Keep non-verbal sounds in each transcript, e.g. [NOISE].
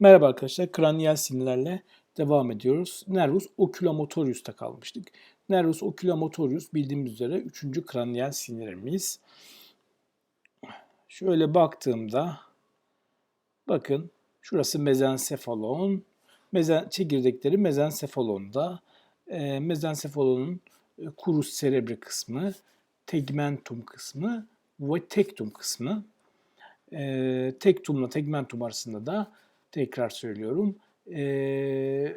Merhaba arkadaşlar, kraniyal sinirlerle devam ediyoruz. Nervus oculomotorius'ta kalmıştık. Nervus oculomotorius bildiğimiz üzere 3. kraniyal sinirimiz. Şöyle baktığımda bakın şurası mezensefalon. Mezen, çekirdekleri mezensefalonda. E, mezensefalonun e, serebri kısmı, tegmentum kısmı ve tektum kısmı. E, tektumla tegmentum arasında da tekrar söylüyorum. E,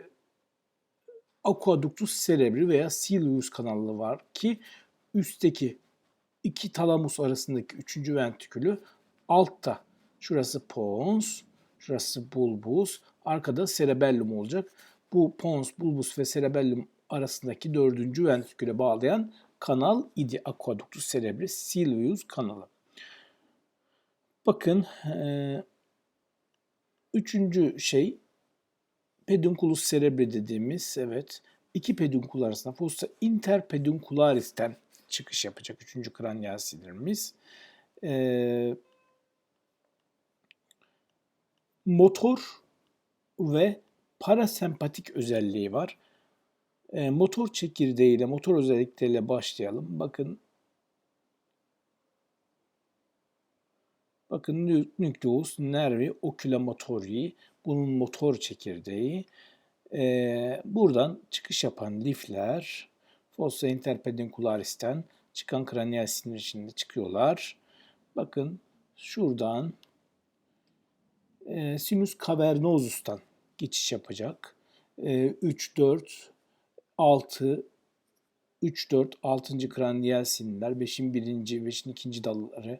aqueductus cerebri veya cilius kanalı var ki üstteki iki talamus arasındaki üçüncü ventrikülü altta. Şurası pons, şurası bulbus, arkada cerebellum olacak. Bu pons, bulbus ve cerebellum arasındaki dördüncü ventriküle bağlayan kanal idi aqueductus cerebri cilius kanalı. Bakın e, Üçüncü şey pedunculus cerebri dediğimiz evet iki pedunkul arasında fossa interpeduncularis'ten çıkış yapacak üçüncü kraniyal sinirimiz. Ee, motor ve parasempatik özelliği var. Ee, motor çekirdeğiyle, motor özellikleriyle başlayalım. Bakın Bakın nucleus nervi oculomotorii, bunun motor çekirdeği. Ee, buradan çıkış yapan lifler fossa interpeduncularis'ten çıkan kraniyal sinir içinde çıkıyorlar. Bakın şuradan e, sinus cavernosus'tan geçiş yapacak. E, 3, 4, 6, 3, 4, 6. kraniyal sinirler, 5'in 1. 5'in 2. dalları,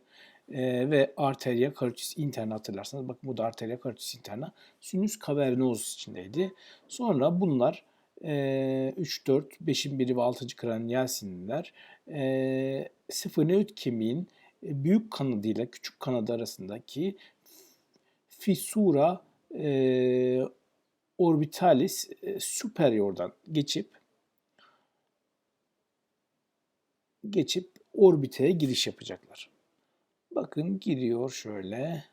e, ve arteria carotis interna hatırlarsanız bakın bu da arteria carotis interna sinüs cavernosus içindeydi. Sonra bunlar e, 3, 4, 5'in biri ve 6. kraniyal sinirler e, sfenoid kemiğin e, büyük kanadıyla küçük kanadı arasındaki fissura e, orbitalis e, superior'dan geçip geçip orbiteye giriş yapacaklar. Bakın giriyor şöyle.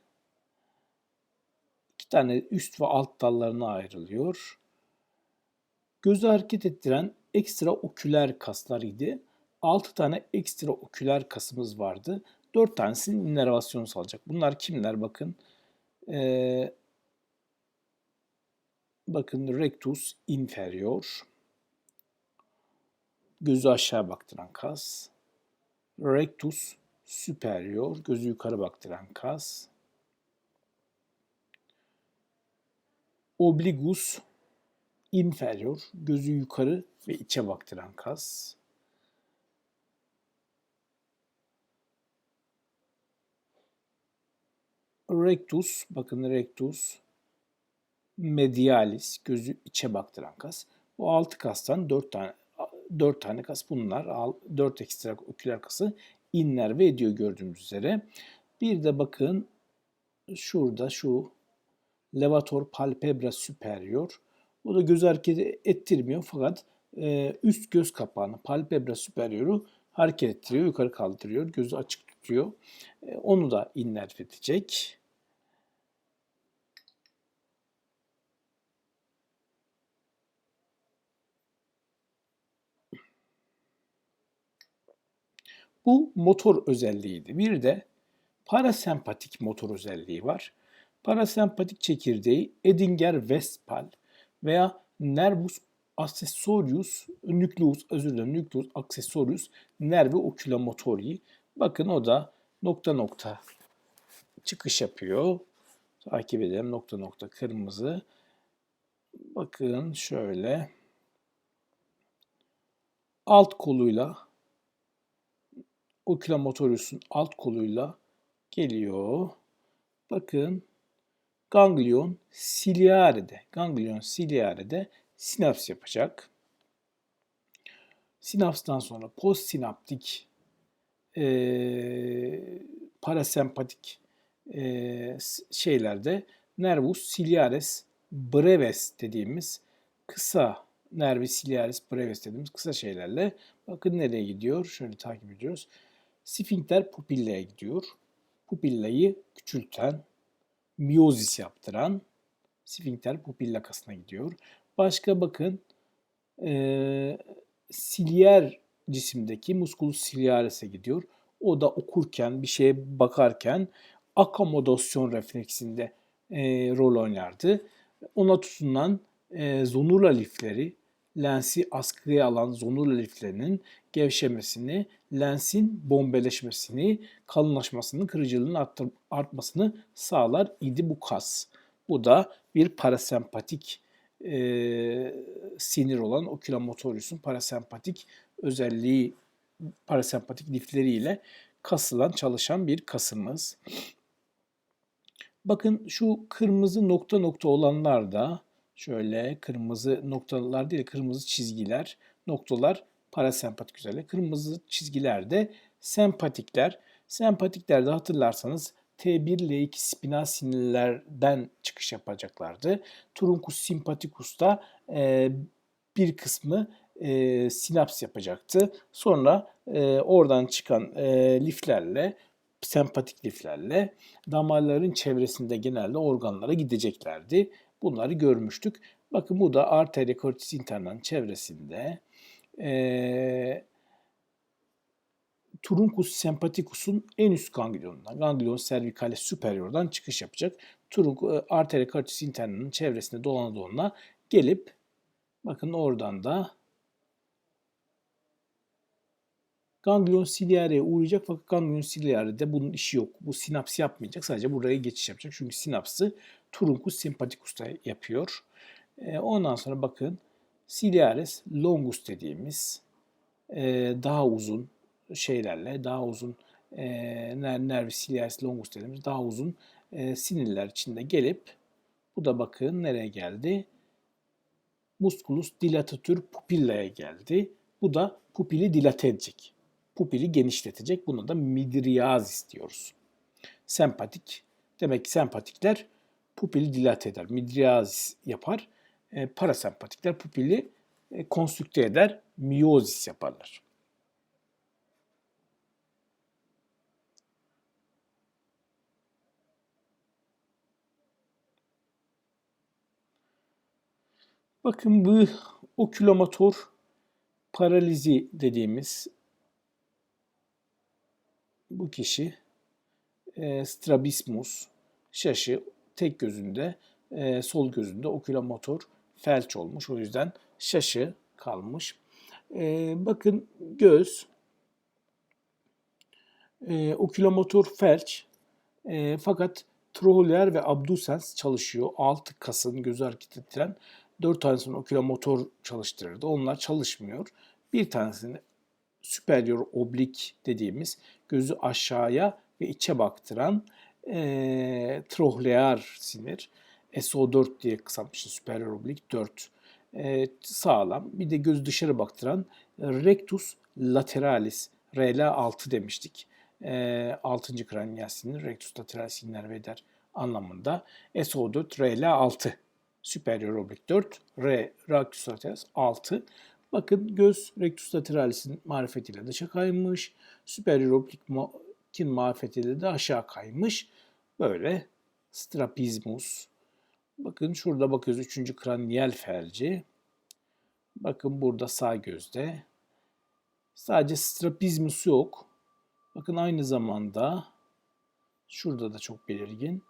İki tane üst ve alt dallarına ayrılıyor. Gözü hareket ettiren ekstra oküler kaslar idi. 6 tane ekstra oküler kasımız vardı. 4 tanesinin innervasyonu sağlayacak. Bunlar kimler? Bakın. Ee, bakın rectus inferior. Gözü aşağı baktıran kas. Rectus superior, gözü yukarı baktıran kas. Obligus inferior, gözü yukarı ve içe baktıran kas. Rectus, bakın rectus medialis, gözü içe baktıran kas. Bu altı kastan dört tane dört tane kas bunlar. Dört ekstra oküler kası innerve ediyor gördüğümüz üzere. Bir de bakın şurada şu levator palpebra superior. O da göz hareket ettirmiyor fakat e, üst göz kapağını palpebra superior'u hareket ettiriyor, yukarı kaldırıyor, gözü açık tutuyor. E, onu da innerve edecek. Bu motor özelliğiydi. Bir de parasempatik motor özelliği var. Parasempatik çekirdeği Edinger-Westphal veya nervus accessorius nucleus, özür dilerim, nucleus accessorius nervi oculomotorii. Bakın o da nokta nokta çıkış yapıyor. Takip edelim nokta nokta kırmızı. Bakın şöyle alt koluyla oculomotorius'un alt koluyla geliyor. Bakın ganglion ciliare'de, ganglion ciliare'de sinaps yapacak. Sinapstan sonra postsinaptik e, parasempatik e, şeylerde nervus ciliaris brevis dediğimiz kısa nervi ciliaris brevis dediğimiz kısa şeylerle bakın nereye gidiyor? Şöyle takip ediyoruz. Sfinkter pupilleye gidiyor. Pupillayı küçülten, miyozis yaptıran Sfinkter pupil kasına gidiyor. Başka bakın e, silyer cisimdeki musculus ciliaris'e gidiyor. O da okurken, bir şeye bakarken akomodasyon refleksinde e, rol oynardı. Ona tutunan e, zonula lifleri, lensi askıya alan zonula liflerinin gevşemesini, lensin bombeleşmesini, kalınlaşmasını, kırıcılığının artmasını sağlar idi bu kas. Bu da bir parasempatik e, sinir olan okülomotorius'un parasempatik özelliği, parasempatik lifleriyle kasılan, çalışan bir kasımız. Bakın şu kırmızı nokta nokta olanlar da şöyle kırmızı noktalar değil kırmızı çizgiler, noktalar parasempatik özellik. Kırmızı çizgiler de sempatikler. Sempatiklerde hatırlarsanız T1 L2 spinal sinirlerden çıkış yapacaklardı. Truncus sympathicus da e, bir kısmı e, sinaps yapacaktı. Sonra e, oradan çıkan e, liflerle sempatik liflerle damarların çevresinde genelde organlara gideceklerdi. Bunları görmüştük. Bakın bu da arteria cortis interna'nın çevresinde e, Truncus sympathicus'un en üst ganglionundan, ganglion cervicalis superior'dan çıkış yapacak. Truncus e, arteria cortis interna'nın çevresinde dolana dolana gelip bakın oradan da ganglion ciliare'ye uğrayacak fakat ganglion ciliare'de bunun işi yok. Bu sinaps yapmayacak. Sadece buraya geçiş yapacak. Çünkü sinapsı Truncus sympathicus'ta yapıyor. E, ondan sonra bakın ciliaris longus dediğimiz e, daha uzun şeylerle, daha uzun e, nervi ciliaris longus dediğimiz daha uzun e, sinirler içinde gelip bu da bakın nereye geldi? Musculus dilatatur pupilla'ya geldi. Bu da pupili dilate edecek. Pupili genişletecek. Buna da midriazis diyoruz. Sempatik. Demek ki sempatikler pupili dilate eder. Midriazis yapar. E, parasempatikler pupili e, konstrükte eder. Miyozis yaparlar. Bakın bu okülomotor paralizi dediğimiz bu kişi e, strabismus şaşı tek gözünde e, sol gözünde okülomotor felç olmuş. O yüzden şaşı kalmış. E, bakın göz e, okülomotor felç e, fakat trohler ve abdusens çalışıyor. Altı kasın gözü hareket ettiren 4 tanesini okülomotor çalıştırırdı. Onlar çalışmıyor. Bir tanesini superior oblik dediğimiz gözü aşağıya ve içe baktıran e, trohlear sinir. SO4 diye kısaltmışız. Superior oblik 4. E, sağlam. Bir de göz dışarı baktıran rectus lateralis RL6 demiştik. E, 6. kraniyal sinir rectus lateralis innervader anlamında. SO4 RL6 superior oblik 4, R rectus lateralis 6. Bakın göz rectus lateralis'in marifetiyle dışa kaymış. Superior oblikin marifetiyle de aşağı kaymış. Böyle strabismus. Bakın şurada bakıyoruz 3. kraniyel felci. Bakın burada sağ gözde. Sadece strabismus yok. Bakın aynı zamanda şurada da çok belirgin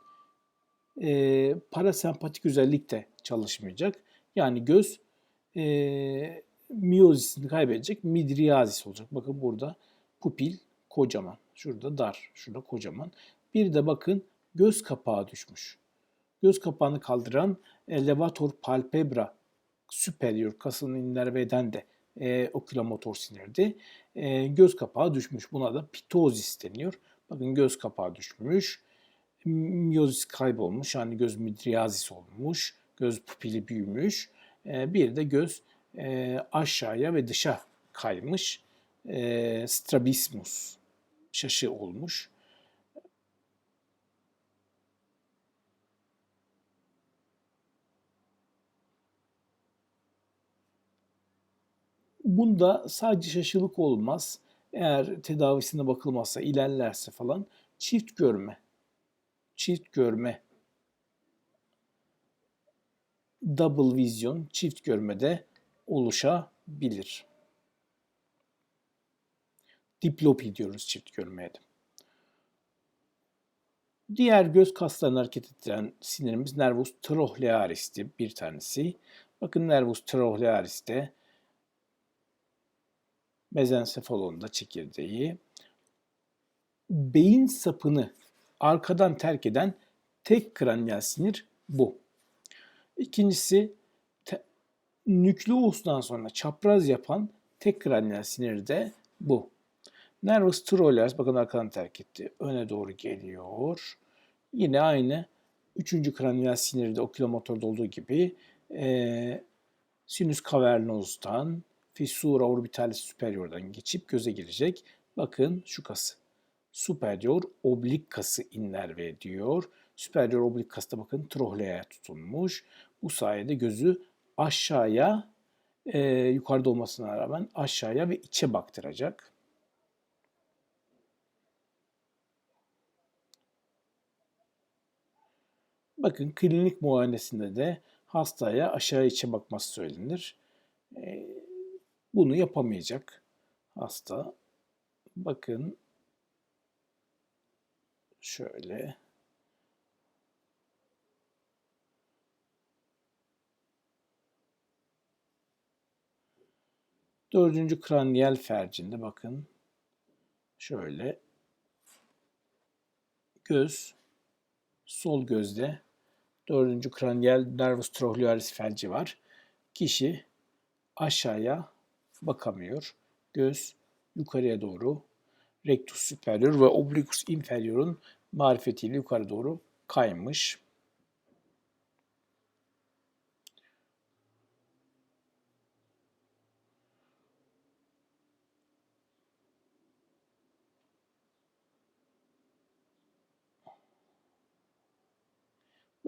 e, parasempatik özellik de çalışmayacak. Yani göz e, miyozisini kaybedecek, midriazis olacak. Bakın burada pupil kocaman, şurada dar, şurada kocaman. Bir de bakın göz kapağı düşmüş. Göz kapağını kaldıran elevator palpebra superior kasının innerveden de e, okülomotor sinirdi. E, göz kapağı düşmüş. Buna da pitozis deniyor. Bakın göz kapağı düşmüş miyozis kaybolmuş. Yani göz midriazis olmuş. Göz pupili büyümüş. Ee, bir de göz e, aşağıya ve dışa kaymış. E, strabismus şaşı olmuş. Bunda sadece şaşılık olmaz. Eğer tedavisine bakılmazsa, ilerlerse falan çift görme çift görme double vizyon, çift görmede oluşabilir. Diplopi diyoruz çift görmeye de. Diğer göz kaslarını hareket ettiren sinirimiz nervus trochlearis'ti bir tanesi. Bakın nervus trochlearis'te mezensefalonda çekirdeği beyin sapını arkadan terk eden tek kranyal sinir bu. İkincisi nükleustan sonra çapraz yapan tek kraniyal sinir de bu. Nervus trochlearis bakın arkadan terk etti. Öne doğru geliyor. Yine aynı üçüncü kraniyal sinirde okülomotorda olduğu gibi e, sinüs cavernos'tan fissura orbitalis superior'dan geçip göze girecek. Bakın şu kası. Superior oblik kası innerve ediyor. Superior oblik kası da bakın trohleaya tutunmuş. Bu sayede gözü aşağıya e, yukarıda olmasına rağmen aşağıya ve içe baktıracak. Bakın klinik muayenesinde de hastaya aşağı içe bakması söylenir. E, bunu yapamayacak hasta. Bakın şöyle Dördüncü kraniyel fercinde bakın şöyle göz sol gözde dördüncü kraniyel nervus trochlearis felci var. Kişi aşağıya bakamıyor. Göz yukarıya doğru rectus superior ve obliquus inferior'un marifetiyle yukarı doğru kaymış.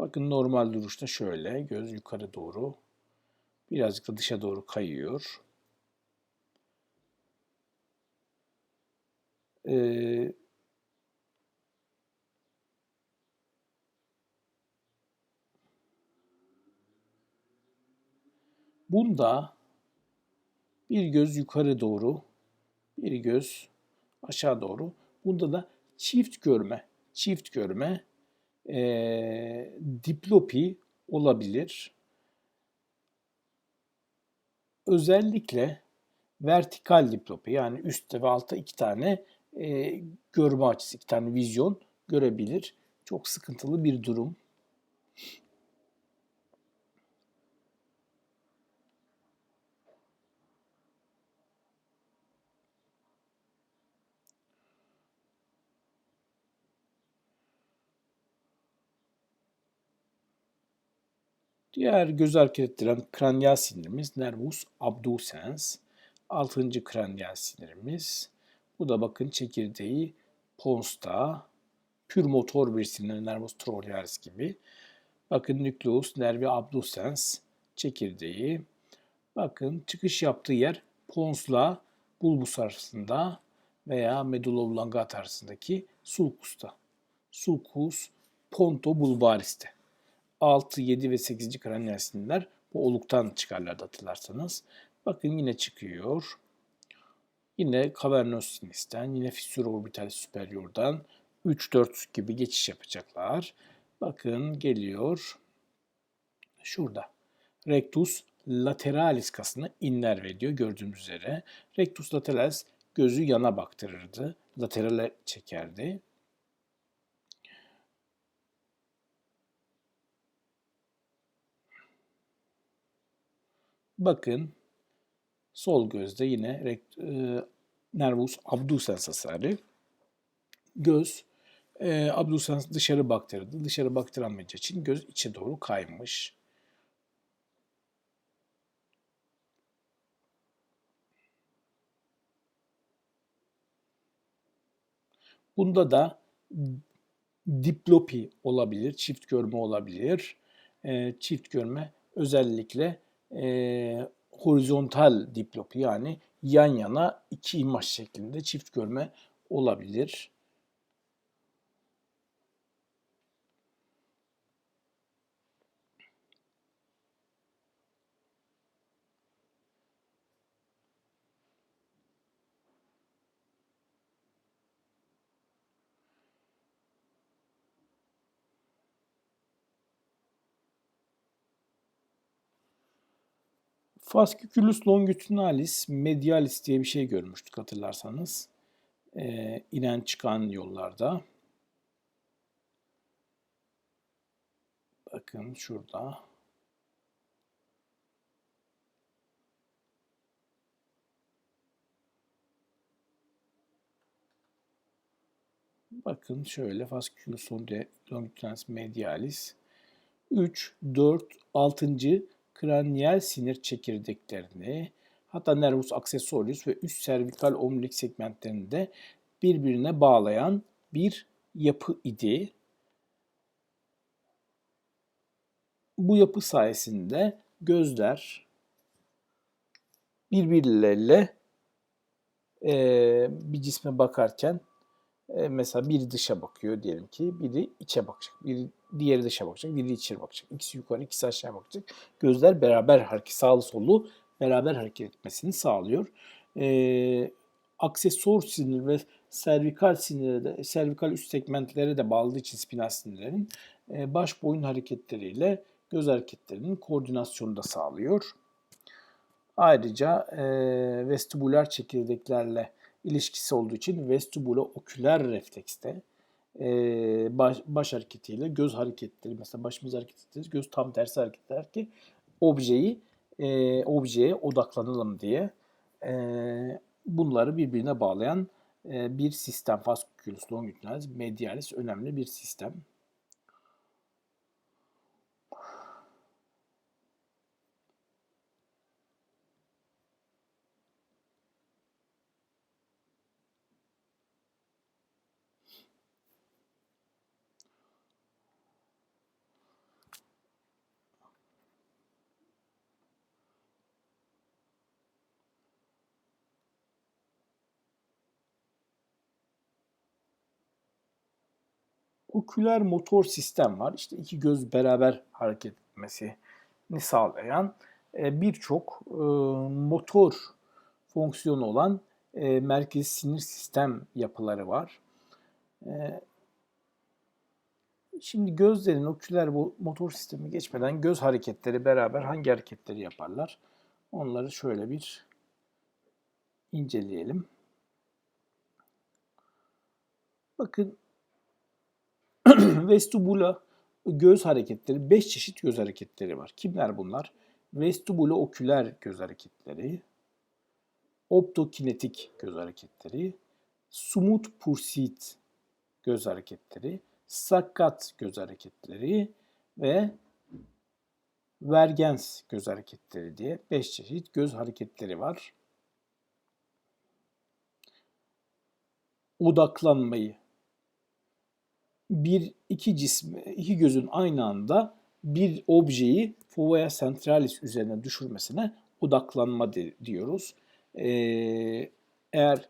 Bakın normal duruşta şöyle göz yukarı doğru birazcık da dışa doğru kayıyor. Ee, bunda bir göz yukarı doğru, bir göz aşağı doğru. Bunda da çift görme, çift görme e, diplopi olabilir. Özellikle vertikal diplopi yani üstte ve altta iki tane e, görme açısı, iki tane vizyon görebilir. Çok sıkıntılı bir durum. Diğer göz hareket ettiren kraniyal sinirimiz nervus abducens. Altıncı kraniyal sinirimiz. Bu da bakın çekirdeği ponsta, pür motor bir sinir nervus trochlearis gibi. Bakın nükleus nervi abducens çekirdeği. Bakın çıkış yaptığı yer ponsla bulbus arasında veya medulla oblongata arasındaki sulkusta. Sulcus pontobulbariste. 6, 7 ve 8. kraniyal sinirler bu oluktan çıkarlardı hatırlarsanız. Bakın yine çıkıyor. Yine cavernos sinisten, yine fissura orbitalis superior'dan 3-4 gibi geçiş yapacaklar. Bakın geliyor. Şurada. Rectus lateralis kasını innerve ediyor gördüğümüz üzere. Rectus lateralis gözü yana baktırırdı. Laterale çekerdi. Bakın sol gözde yine rekt, e, nervus abducens hasarı. Göz e, abducens dışarı baktırdı. Dışarı baktıramayacağı için göz içe doğru kaymış. Bunda da diplopi olabilir, çift görme olabilir. E, çift görme özellikle e, horizontal diplopi yani yan yana iki imaj şeklinde çift görme olabilir. Fasciculus longitudinalis medialis diye bir şey görmüştük hatırlarsanız. Ee, inen çıkan yollarda. Bakın şurada. Bakın şöyle fasciculus longitudinalis medialis 3, 4, 6. kraniyel sinir çekirdeklerini hatta nervus accessorius ve üst servikal omurilik segmentlerini de birbirine bağlayan bir yapı idi. Bu yapı sayesinde gözler birbirleriyle e, bir cisme bakarken e, mesela biri dışa bakıyor diyelim ki, biri içe bakacak, biri diğeri dışa bakacak, biri içeri bakacak. İkisi yukarı, ikisi aşağı bakacak. Gözler beraber hareket, sağlı sollu beraber hareket etmesini sağlıyor. E, aksesor sinir ve servikal sinire de, servikal üst segmentlere de bağlı için spinal sinirlerin e, baş boyun hareketleriyle göz hareketlerinin koordinasyonu da sağlıyor. Ayrıca e, vestibüler çekirdeklerle ilişkisi olduğu için vestibulo-oküler reflekste e, baş, baş hareketiyle göz hareketleri mesela başımız hareket ederiz göz tam tersi hareket eder ki objeyi e, objeye odaklanalım diye e, bunları birbirine bağlayan e, bir sistem fasciculus longitudinalis medialis önemli bir sistem. Oküler motor sistem var. İşte iki göz beraber hareket etmesini sağlayan e, birçok e, motor fonksiyonu olan e, merkez sinir sistem yapıları var. Şimdi gözlerin oküler motor sistemi geçmeden göz hareketleri beraber hangi hareketleri yaparlar? Onları şöyle bir inceleyelim. Bakın [CLEARS THROAT] vestibula göz hareketleri, 5 çeşit göz hareketleri var. Kimler bunlar? Vestibula oküler göz hareketleri, optokinetik göz hareketleri, sumut pursit göz hareketleri, sakat göz hareketleri ve vergens göz hareketleri diye 5 çeşit göz hareketleri var. Odaklanmayı bir iki cismi, iki gözün aynı anda bir objeyi fovea centralis üzerine düşürmesine odaklanma de, diyoruz. Ee, eğer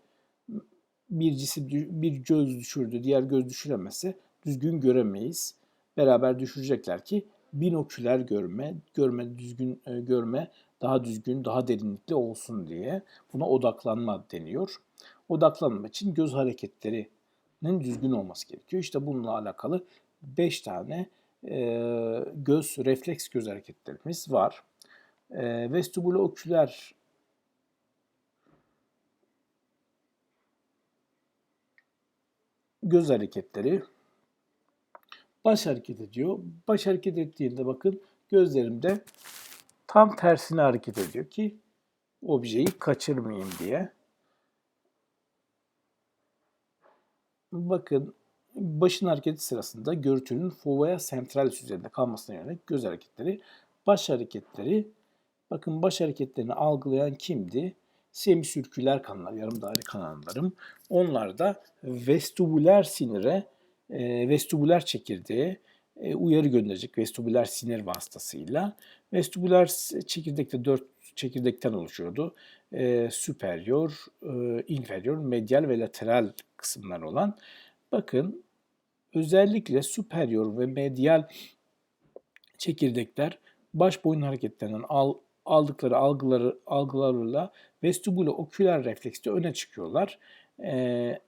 bir cisim bir göz düşürdü, diğer göz düşüremezse düzgün göremeyiz. Beraber düşürecekler ki binoküler görme, görme düzgün e, görme daha düzgün, daha derinlikli olsun diye buna odaklanma deniyor. Odaklanma için göz hareketleri düzgün olması gerekiyor. İşte bununla alakalı 5 tane e, göz refleks göz hareketlerimiz var. E, vestibülo-oküler göz hareketleri baş hareket ediyor. Baş hareket ettiğinde bakın gözlerimde tam tersine hareket ediyor ki objeyi kaçırmayayım diye. Bakın başın hareketi sırasında görüntünün fovea centralis üzerinde kalmasına yönelik göz hareketleri, baş hareketleri, bakın baş hareketlerini algılayan kimdi? Semisürküler kanallar, yarım daire kanallarım. Onlar da vestibüler sinire, e, vestibüler çekirdeğe uyarı gönderecek vestibüler sinir vasıtasıyla. Vestibüler çekirdekte dört çekirdekten oluşuyordu. E, superior, e, inferior, medial ve lateral kısımlar olan. Bakın özellikle superior ve medial çekirdekler baş boyun hareketlerinden al, aldıkları algıları algılarıyla vestibülo oküler reflekste öne çıkıyorlar. Ee,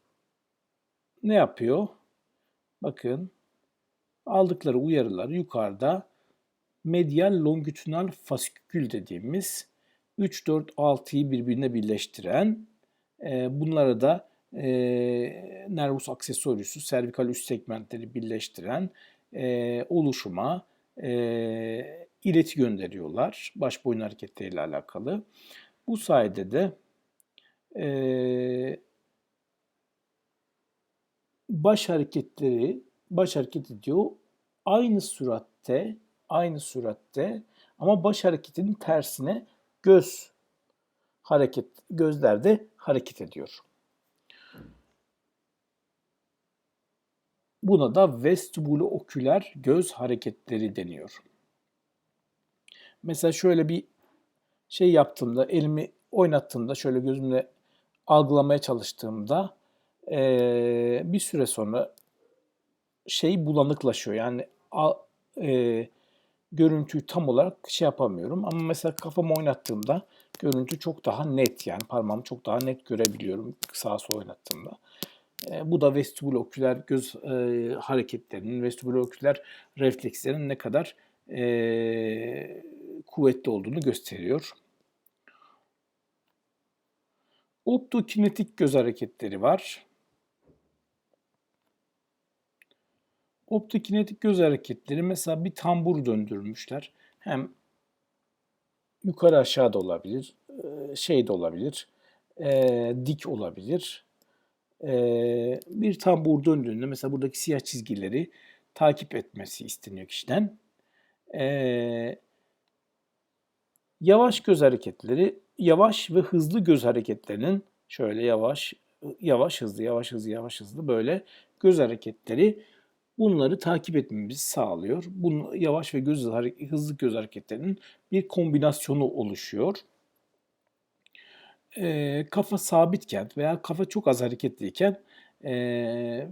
ne yapıyor? Bakın aldıkları uyarılar yukarıda medial longitudinal fasikül dediğimiz 3, 4, 6'yı birbirine birleştiren e, bunlara da e, nervus accessorius'u, servikal üst segmentleri birleştiren e, oluşuma e, ileti gönderiyorlar baş boyun hareketleriyle alakalı. Bu sayede de e, baş hareketleri baş hareket ediyor. Aynı süratte, aynı süratte ama baş hareketinin tersine göz hareket gözler de hareket ediyor. Buna da vestibuloküler göz hareketleri deniyor. Mesela şöyle bir şey yaptığımda, elimi oynattığımda, şöyle gözümle algılamaya çalıştığımda ee, bir süre sonra şey bulanıklaşıyor. Yani a, e, görüntüyü tam olarak şey yapamıyorum. Ama mesela kafamı oynattığımda görüntü çok daha net yani parmağımı çok daha net görebiliyorum sağa sola oynattığımda. E, bu da vestibuloküler göz e, hareketlerinin, vestibuloküler reflekslerin ne kadar e, kuvvetli olduğunu gösteriyor. Optokinetik göz hareketleri var. Optokinetik göz hareketleri mesela bir tambur döndürmüşler. Hem yukarı aşağı da olabilir, şey de olabilir, dik olabilir. Bir tambur döndüğünde mesela buradaki siyah çizgileri takip etmesi isteniyor kişiden. Yavaş göz hareketleri, yavaş ve hızlı göz hareketlerinin şöyle yavaş, yavaş hızlı, yavaş hızlı, yavaş hızlı böyle göz hareketleri bunları takip etmemizi sağlıyor. Bunun yavaş ve göz hızlı göz hareketlerinin bir kombinasyonu oluşuyor. E, kafa sabitken veya kafa çok az hareketliyken e,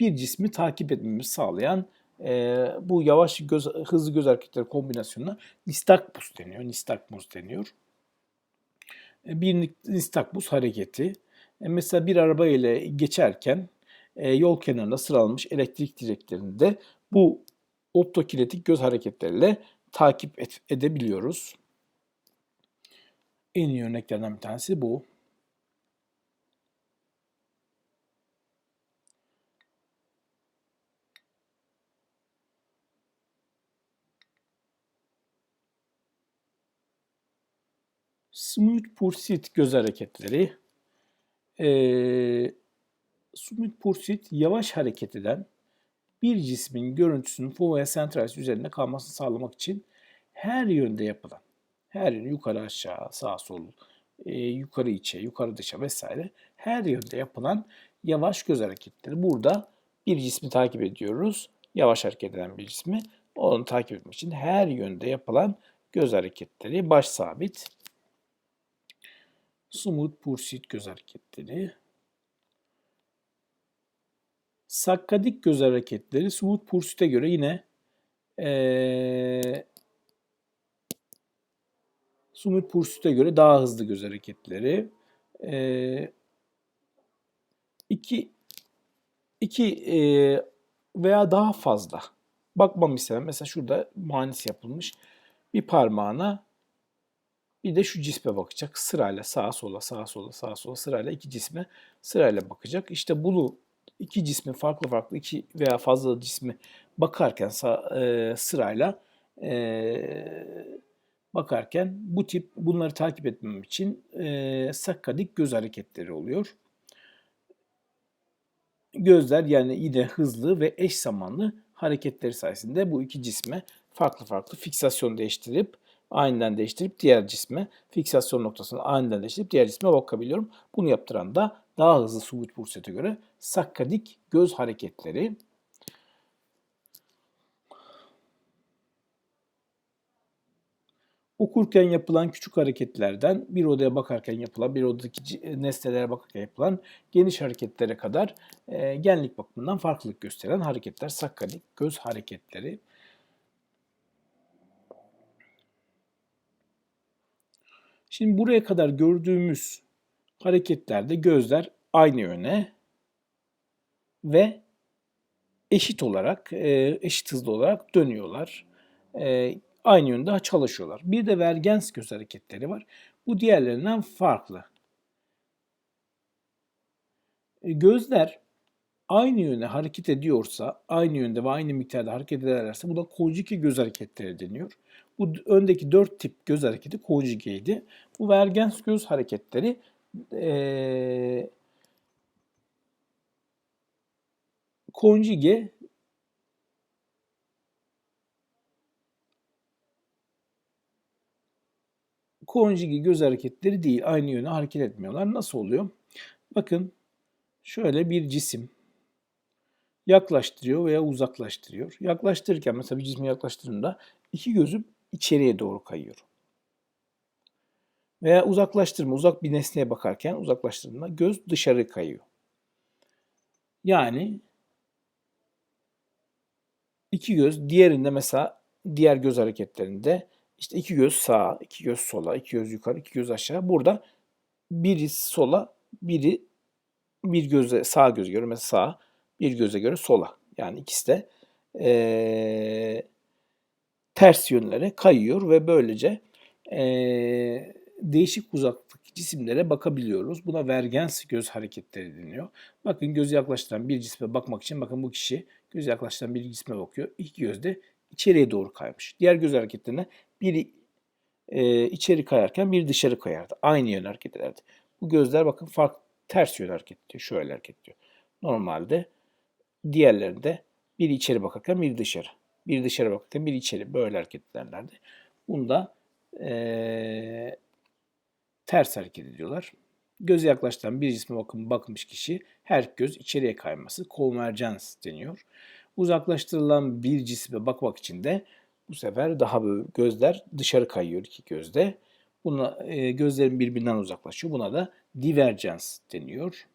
bir cismi takip etmemizi sağlayan e, bu yavaş göz, hızlı göz hareketleri kombinasyonuna nistagmus deniyor. Nistagmus deniyor. E, bir nistagmus hareketi. E, mesela bir araba ile geçerken e, yol kenarında sıralanmış elektrik direklerini de bu optokinetik göz hareketleriyle takip et, edebiliyoruz. En iyi örneklerden bir tanesi bu. Smooth Pursuit göz hareketleri. Ee, Smooth Pursuit yavaş hareket eden bir cismin görüntüsünün fovea centralis üzerinde kalmasını sağlamak için her yönde yapılan, her yön yukarı aşağı, sağ sol, e, yukarı içe, yukarı dışa vesaire her yönde yapılan yavaş göz hareketleri. Burada bir cismi takip ediyoruz. Yavaş hareket eden bir cismi. Onu takip etmek için her yönde yapılan göz hareketleri baş sabit. Smooth Pursuit göz hareketleri. Sakkadik göz hareketleri Smooth Pursuit'e göre yine ee, Smooth Pursuit'e göre daha hızlı göz hareketleri. E, iki, iki e, veya daha fazla bakmam istemem. Mesela şurada muanis yapılmış bir parmağına bir de şu cisme bakacak. Sırayla sağa sola sağa sola sağa sola sırayla iki cisme sırayla bakacak. İşte bunu iki cismi farklı farklı iki veya fazla cismi bakarken e, sırayla e, bakarken bu tip bunları takip etmem için e, sakkadik göz hareketleri oluyor. Gözler yani yine hızlı ve eş zamanlı hareketleri sayesinde bu iki cisme farklı farklı fiksasyon değiştirip aniden değiştirip diğer cisme fiksasyon noktasını aniden değiştirip diğer cisme bakabiliyorum. Bunu yaptıran da daha hızlı subut bursete göre sakkadik göz hareketleri. Okurken yapılan küçük hareketlerden bir odaya bakarken yapılan, bir odadaki nesnelere bakarken yapılan geniş hareketlere kadar e, genlik bakımından farklılık gösteren hareketler, sakkadik göz hareketleri. Şimdi buraya kadar gördüğümüz hareketlerde gözler aynı yöne ve eşit olarak, e, eşit hızlı olarak dönüyorlar. E, aynı yönde çalışıyorlar. Bir de vergens göz hareketleri var. Bu diğerlerinden farklı. E, Gözler aynı yöne hareket ediyorsa, aynı yönde ve aynı miktarda hareket ederlerse buna konjüge göz hareketleri deniyor. Bu öndeki dört tip göz hareketi konjügeydi. Bu vergens göz hareketleri eee konjüge konjüge göz hareketleri değil. Aynı yöne hareket etmiyorlar. Nasıl oluyor? Bakın şöyle bir cisim yaklaştırıyor veya uzaklaştırıyor. Yaklaştırırken mesela bir cismi yaklaştırdığında iki gözüm içeriye doğru kayıyor. Veya uzaklaştırma, uzak bir nesneye bakarken uzaklaştırdığında göz dışarı kayıyor. Yani iki göz diğerinde mesela diğer göz hareketlerinde işte iki göz sağa, iki göz sola, iki göz yukarı, iki göz aşağı. Burada biri sola, biri bir göze sağ göze göre mesela sağa, bir göze göre sola. Yani ikisi de eee, ters yönlere kayıyor ve böylece eee, değişik uzaklıktaki cisimlere bakabiliyoruz. Buna vergens göz hareketleri deniyor. Bakın gözü yaklaştıran bir cisme bakmak için bakın bu kişi gözü yaklaştıran bir cisme bakıyor. İki göz de içeriye doğru kaymış. Diğer göz hareketlerine biri eee, içeri kayarken biri dışarı kayardı. Aynı yön hareket ederdi. Bu gözler bakın farklı ters yön hareket ediyor. Şöyle hareket ediyor. Normalde diğerlerinde biri içeri bakarken biri dışarı. Biri dışarı bakarken biri içeri. Böyle hareket ederlerdi. Bunda eee, ters hareket ediyorlar. Göze yaklaştıran bir cisme bakım bakmış kişi her göz içeriye kayması konverjans deniyor. Uzaklaştırılan bir cisme bakmak için de bu sefer daha böyle gözler dışarı kayıyor iki gözde. Buna e, gözlerin birbirinden uzaklaşıyor. Buna da diverjans deniyor.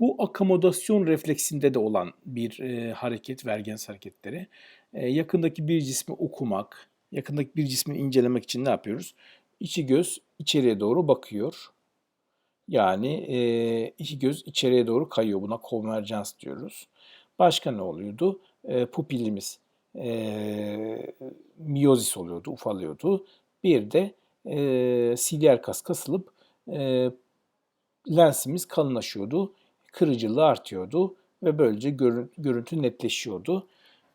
Bu akomodasyon refleksinde de olan bir e, hareket, vergens hareketleri. E, yakındaki bir cismi okumak, yakındaki bir cismi incelemek için ne yapıyoruz? İçi göz içeriye doğru bakıyor. Yani e, iki göz içeriye doğru kayıyor. Buna konverjans diyoruz. Başka ne oluyordu? E, pupilimiz e, miyozis oluyordu, ufalıyordu. Bir de e, silyer kas kasılıp e, lensimiz kalınlaşıyordu. Kırıcılığı artıyordu ve böylece görün- görüntü netleşiyordu.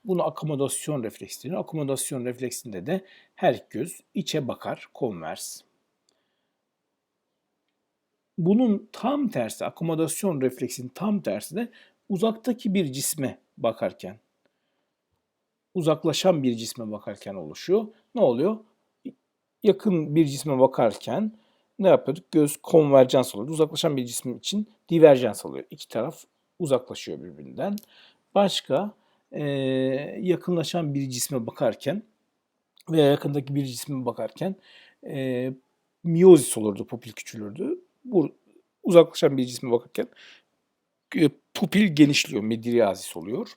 Bunu akomodasyon refleksi deniyor. Akomodasyon refleksinde de her göz içe bakar, konvers. Bunun tam tersi, akomodasyon refleksinin tam tersi de uzaktaki bir cisme bakarken, uzaklaşan bir cisme bakarken oluşuyor. Ne oluyor? Yakın bir cisme bakarken ne yapıyorduk? Göz konverjans oluyor. Uzaklaşan bir cisim için diverjans oluyor. İki taraf uzaklaşıyor birbirinden. Başka eee, yakınlaşan bir cisme bakarken veya yakındaki bir cisme bakarken eee miyozis olurdu, pupil küçülürdü. Bu uzaklaşan bir cisme bakarken e, pupil genişliyor, midriazis oluyor.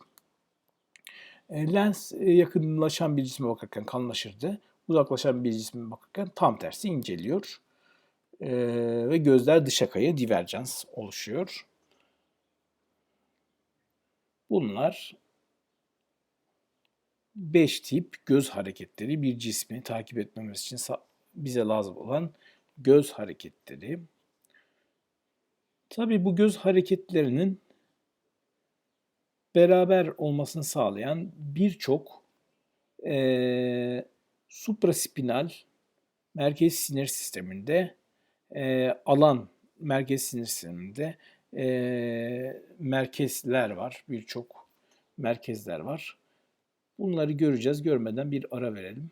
E, Lens e, yakınlaşan bir cisme bakarken kalınlaşırdı. Uzaklaşan bir cisme bakarken tam tersi inceliyor. E, ve gözler dışa kayıyor, diverjans oluşuyor. Bunlar 5 tip göz hareketleri bir cismi takip etmemiz için bize lazım olan göz hareketleri. Tabii bu göz hareketlerinin beraber olmasını sağlayan birçok eee supraspinal merkez sinir sisteminde eee, alan merkez sinir sisteminde eee, merkezler var. Birçok merkezler var. Bunları göreceğiz. Görmeden bir ara verelim.